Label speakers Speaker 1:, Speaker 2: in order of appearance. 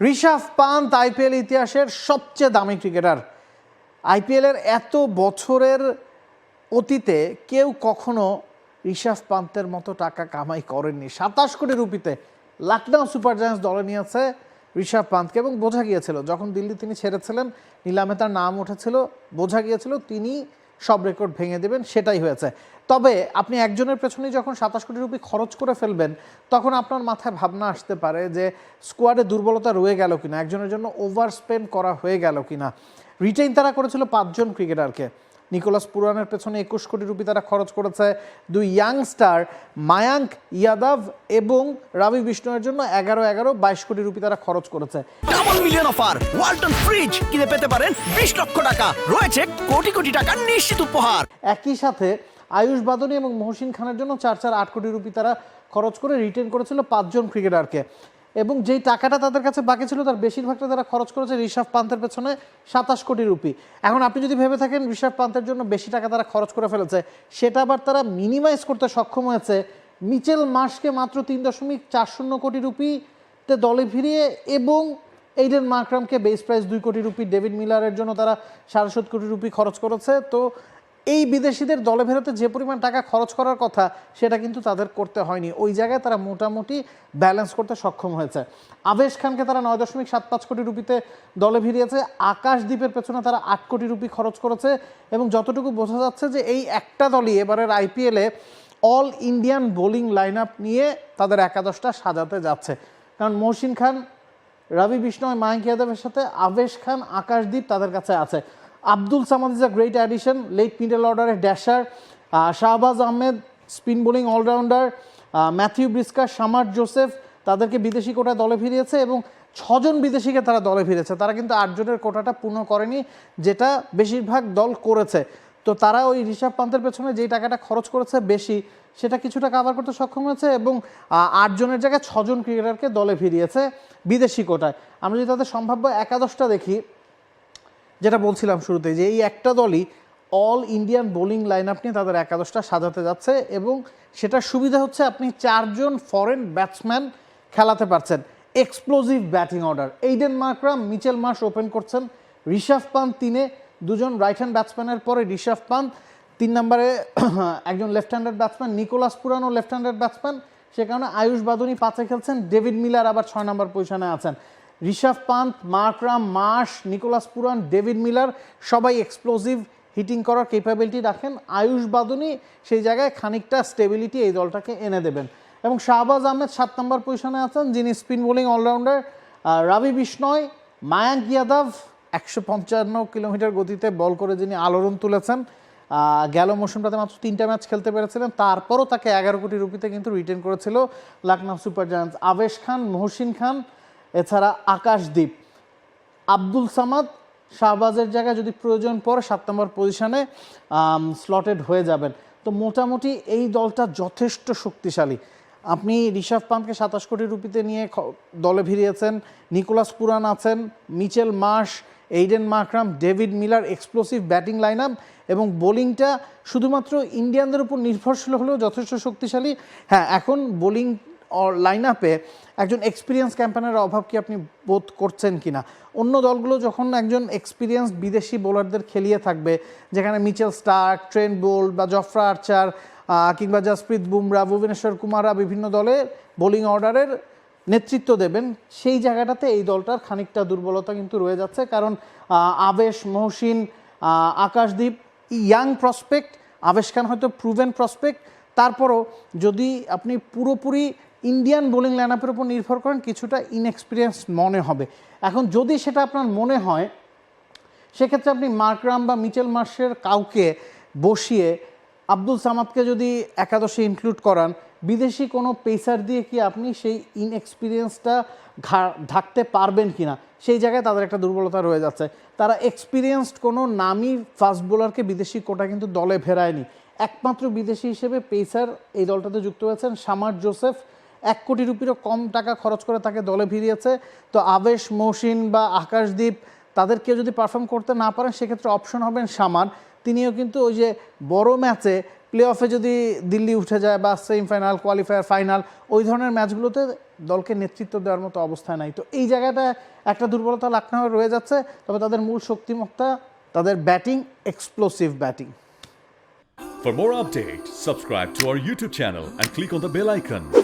Speaker 1: Rishabh Pant IPL ইতিহাসের সবচেয়ে দামি ক্রিকেটার। আইপিএলের এত বছরের অতীতে কেউ কখনো ঋষভ পান্তের মতো টাকা কামাই করেননি। সাতাশ কোটি রুপিতে লখনৌ সুপার জায়ান্টস দলে নিয়েছে ঋষভ পান্তকে এবং বোঝা গিয়েছিল, যখন দিল্লি তিনি ছেড়েছিলেন, নিলামে তার নাম উঠেছিল, বোঝা গিয়েছিল তিনি সব রেকর্ড ভেঙে দেবেন, সেটাই হয়েছে। তবে আপনি একজনের পেছনে যখন সাতাশ কোটি রুপি খরচ করে ফেলবেন, তখন আপনার মাথায় ভাবনা আসতে পারে যে স্কোয়াডে দুর্বলতা রয়ে গেল কিনা, একজনের জন্য ওভার স্পেন্ড করা হয়ে গেল কিনা। রিটেইন তারা করেছিল পাঁচজন ক্রিকেটারকে নিকোলাস পুরানের পেছনে একুশ কোটি রুপি তারা খরচ করেছে। দুই ইয়াংস্টার মায়াঙ্ক ইয়াদব এবং রবি বিষ্ণুয়ের জন্য এগারো এগারো বাইশ কোটি রুপি তারা খরচ করেছে।
Speaker 2: Double million offer Walton fridge কিনে পেতে পারেন বিশ লক্ষ টাকা। রয়েছে কোটি কোটি টাকার নিশ্চিত উপহার।
Speaker 1: একই সাথে আয়ুষ বাদনী এবং মহসিন খানের জন্য চার চার আট কোটি রুপি তারা খরচ করে রিটেন করেছিল পাঁচজন ক্রিকেটারকে এবং যেই টাকাটা তাদের কাছে বাকি ছিল, তার বেশিরভাগটা তারা খরচ করেছে ঋষভ পান্তের পেছনে সাতাশ কোটি রুপি। এখন আপনি যদি ভেবে থাকেন ঋষভ পান্তের জন্য বেশি টাকা তারা খরচ করে ফেলেছে, সেটা আবার তারা মিনিমাইজ করতে সক্ষম হয়েছে। মিচেল মাসকে মাত্র তিন দশমিক চার শূন্য কোটি রুপিতে দলে ফিরিয়ে এবং এইডেন মার্করামকে বেস প্রাইস দুই কোটি রুপি ডেভিড মিলারের জন্য তারা সাড়ে সাত কোটি রুপি খরচ করেছে। তো এই বিদেশিদের দলে ফেরতে যে পরিমাণ টাকা খরচ করার কথা, সেটা কিন্তু তাদের করতে হয়নি। ওই জায়গায় তারা মোটামুটি ব্যালেন্স করতে সক্ষম হয়েছে। আবেশ খানকে তারা নয় দশমিক সাত পাঁচ কোটি রুপিতে দলে ভিড়িয়েছে। আকাশদ্বীপের পেছনে তারা আট কোটি রুপি খরচ করেছে এবং যতটুকু বোঝা যাচ্ছে যে এই একটা দলই এবারের আইপিএলে all Indian bowling line up নিয়ে তাদের একাদশটা সাজাতে যাচ্ছে। কারণ মহসিন খান, রবি বিষ্ণয় মায়াঙ্ক ইয়াদবের সাথে আবেশ খান আকাশদ্বীপ তাদের কাছে আছে। Abdul Samad is a great addition late middle অর্ডারের dasher Shahbaz Ahmed spin bowling all rounder Matthew Breetzke Shamar Joseph তাদেরকে বিদেশি কোটায় দলে ফিরিয়েছে এবং ছজন বিদেশিকে তারা দলে ফিরেছে। তারা কিন্তু আটজনের কোটাটা পূর্ণ করেনি, যেটা বেশিরভাগ দল করেছে। তো তারা ওই ঋষভ পান্তের পেছনে যেই টাকাটা খরচ করেছে বেশি, সেটা কিছুটা কাভার করতে সক্ষম হয়েছে এবং আটজনের জায়গায় ছজন ক্রিকেটারকে দলে ফিরিয়েছে বিদেশি কোটায়। আমরা যদি তাদের সম্ভাব্য একাদশটা দেখি যেটা বলছিলাম শুরুতে যে এই একটা দলই all Indian bowling line up নিয়ে তাদের একাদশটা সাজাতে যাচ্ছে এবং সেটার সুবিধা হচ্ছে আপনি চারজন ফরেন ব্যাটসম্যান খেলাতে পারছেন। Explosive batting order Aiden Markram Mitchell Marsh open করছেন। ঋষভ পান্ত তিনে, দুজন রাইট হ্যান্ড ব্যাটসম্যানের পরে ঋষভ পান্ত তিন নম্বরে একজন left handed batsman Nicholas Pooran left handed batsman সে কারণে আয়ুষ বাদনী পাঁচে খেলছেন। ডেভিড মিলার আবার ছয় নম্বর পজিশনে আছেন। Rishabh Pant Markram Marsh, Nicholas Pooran, David Miller, সবাই এক্সপ্লোজিভ হিটিং করার ক্যাপাবিলিটি রাখেন। আয়ুষ বাদনী সেই জায়গায় খানিকটা স্টেবিলিটি এই দলটাকে এনে দেবেন। এবং শাহবাজ আহমেদ সাত নম্বর পজিশনে আছেন, যিনি স্পিন বোলিং অলরাউন্ডার রাবি বিষ্ণয়, মায়াঙ্ক ইয়াদব, একশো পঞ্চান্ন কিলোমিটার গতিতে বল করে যিনি আলোড়ন তুলেছেন। গেল মৌসুমটাতে মাত্র তিনটা ম্যাচ খেলতে পেরেছিলেন। তারপরও তাকে এগারো কোটি রুপিতে কিন্তু রিটেন করেছিল লখনৌ সুপার জায়ান্টস। আবেশ খান, মহসিন খান এছাড়া আকাশদ্বীপ। আব্দুল সামাদ শাহবাজের জায়গায় যদি প্রয়োজন পড়ে সাত নম্বর পজিশনে স্লটেড হয়ে যাবেন। তো মোটামুটি এই দলটা যথেষ্ট শক্তিশালী। আপনি ঋষভ পান্তকে সাতাশ কোটি রুপিতে নিয়ে দলে ভিড়িয়েছেন, নিকোলাস পুরান আছেন, Mitchell Marsh, Aiden Markram David Miller explosive batting line up এবং বোলিংটা শুধুমাত্র ইন্ডিয়ানদের উপর নির্ভরশীল হলেও যথেষ্ট শক্তিশালী। হ্যাঁ এখন বোলিং লাইন আপে একজন এক্সপিরিয়েন্স ক্যাম্পেনের অভাব কি আপনি বোধ করছেন কিনা? অন্য দলগুলো যখন একজন এক্সপিরিয়েন্স বিদেশি বোলারদের খেলিয়ে থাকবে, যেখানে মিচেল স্টার ট্রেন্ট বোল্ট বা জফরা আর্চার কিংবা জাসপ্রীত বুমরা ভুবনেশ্বর কুমাররা বিভিন্ন দলের বোলিং অর্ডারের নেতৃত্ব দেবেন, সেই জায়গাটাতে এই দলটার খানিকটা দুর্বলতা কিন্তু রয়ে যাচ্ছে। কারণ আবেশ, মহসিন আকাশদ্বীপ ইয়াং প্রসপেক্ট আবেশ খান হয়তো প্রুভেন প্রসপেক্ট তারপরও যদি আপনি পুরোপুরি ইন্ডিয়ান বোলিং লাইন আপের উপর নির্ভর করেন, কিছুটা ইনএক্সপিরিয়েন্স মনে হবে। এখন যদি সেটা আপনার মনে হয়, সেক্ষেত্রে আপনি মার্করাম বা মিচেল মার্শের কাউকে বসিয়ে আব্দুল সামাদকে যদি একাদশে ইনক্লুড করান, বিদেশি কোনো পেসার দিয়ে কি আপনি সেই ইনএক্সপিরিয়েন্সটা ঢাকতে পারবেন কিনা? সেই জায়গায় তাদের একটা দুর্বলতা রয়ে যাচ্ছে। তারা এক্সপিরিয়েন্সড কোনো নামি ফাস্ট বোলারকে বিদেশি কোটা কিন্তু দলে ফেরায়নি। একমাত্র বিদেশি হিসেবে পেসার এই দলটাতে যুক্ত হয়েছেন সামার জোসেফ এক কোটি রুপিরও কম টাকা খরচ করে তাকে দলে ভিড়িয়েছে তো আবেশ মৌসিন বা আকাশদ্বীপ তাদের কেউ যদি পারফর্ম করতে না পারেন সেক্ষেত্রে অপশন হবেন সামান তিনিও কিন্তু ওই যে বড় ম্যাচে প্লে অফে যদি দিল্লি উঠে যায় বা সেমিফাইনাল কোয়ালিফায়ার ফাইনাল ওই ধরনের ম্যাচগুলোতে দলকে নেতৃত্ব দেওয়ার মতো অবস্থায় নাই। তো এই জায়গাটা একটা দুর্বলতা লাখনৌয়ের রয়ে যাচ্ছে। তবে তাদের মূল শক্তিমত্তা তাদের batting explosive batting
Speaker 3: For more updates, subscribe to our YouTube channel and click on the bell icon.